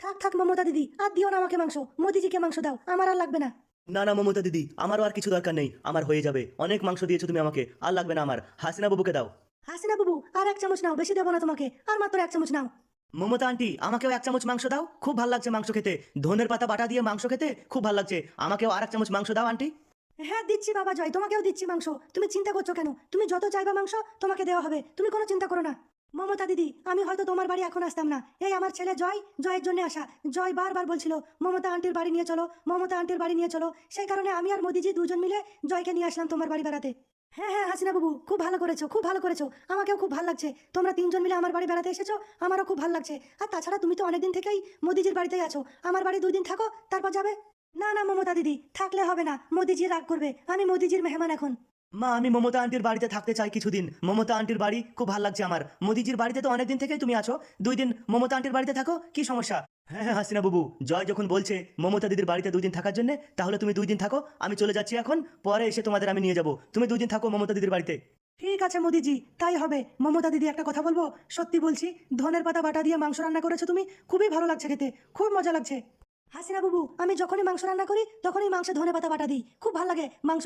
থাক থাক মমতা দিদি আর দিও না আমাকে মাংস। মোদিজিকে মাংস দাও আমার আর লাগবে না। না না মমতা দিদি আমারও আর কিছু দরকার নেই আমার হয়ে যাবে। অনেক মাংস দিয়েছ তুমি আমাকে আর লাগবে না আমার। হাসিনা বাবুকে দাও। হাসিনা বাবু আর এক চামচ নাও বেশি দেবো না তোমাকে আর মাত্র এক চামচ নাও। মমতা আন্টি আমাকেও এক চামচ মাংস দাও খুব ভালো লাগছে মাংস খেতে। ধনের পাতা বাটা দিয়ে মাংস খেতে খুব ভালো লাগছে আমাকেও আর এক চামচ মাংস দাও আন্টি। হ্যাঁ দিচ্ছি বাবা জয় তোমাকেও দিচ্ছি মাংস। তুমি চিন্তা করছ কেন? তুমি যত চাইবা মাংস তোমাকে দেওয়া হবে। তুমি কোনো চিন্তা করো না। মমতা দিদি, আমি হয়তো তোমার বাড়ি এখন আসতাম না। এই আমার ছেলে জয়, জয়ের জন্য আসা। জয় বারবার বলছিল, মমতা আন্টির বাড়ি নিয়ে চলো, মমতা আন্টির বাড়ি নিয়ে চলো। সেই কারণে আমি আর মোদিজি দুজন মিলে জয়কে নিয়ে আসলাম তোমার বাড়ি বেড়াতে। হ্যাঁ হ্যাঁ হাসিনা বাবু, খুব ভালো করেছ, খুব ভালো করেছ। আমাকেও খুব ভালো লাগছে। তোমরা তিনজন মিলে আমার বাড়ি বেড়াতে এসেছ, আমারও খুব ভালো লাগছে। আর তাছাড়া তুমি তো অনেকদিন থেকেই মোদিজির বাড়িতেই আছো। আমার বাড়ি দুই দিন থাকো, তারপর যাবে? না না, মমতা দিদি, থাকলে হবে না। মোদিজি রাগ করবে। আমি মোদিজির মেহমান এখন। মা, আমি মমতা আন্টির বাড়িতে থাকতে চাই কিছুদিন। মমতা আন্টির বাড়ি খুব ভালো লাগছে আমার। মোদিজির বাড়িতে তো অনেকদিন থেকেই তুমি আছো। দুই দিন মমতা আন্টির বাড়িতে থাকো, কি সমস্যা? হ্যাঁ হ্যাঁ হাসিনা বাবু, জয় যখন বলছে মমতা দিদির বাড়িতে দুই দিন থাকার জন্য, তাহলে তুমি দুই দিন থাকো, আমি চলে যাচ্ছি এখন, পরে এসে তোমাদের আমি নিয়ে যাব। তুমি দুই দিন থাকো মমতা দিদির বাড়িতে। ঠিক আছে মোদিজি, তাই হবে। মমতা দিদি একটা কথা বলব? সত্যি বলছি, ধনের পাতা বাটা দিয়ে মাংস রান্না করেছ তুমি? খুবই ভালো লাগছে খেতে, খুব মজা লাগছে। হাসিনা বাবু, আমি যখনই মাংস রান্না করি, তখনই মাংসে ধনে পাতা বাটা দিই। খুব ভালো লাগে, মাংস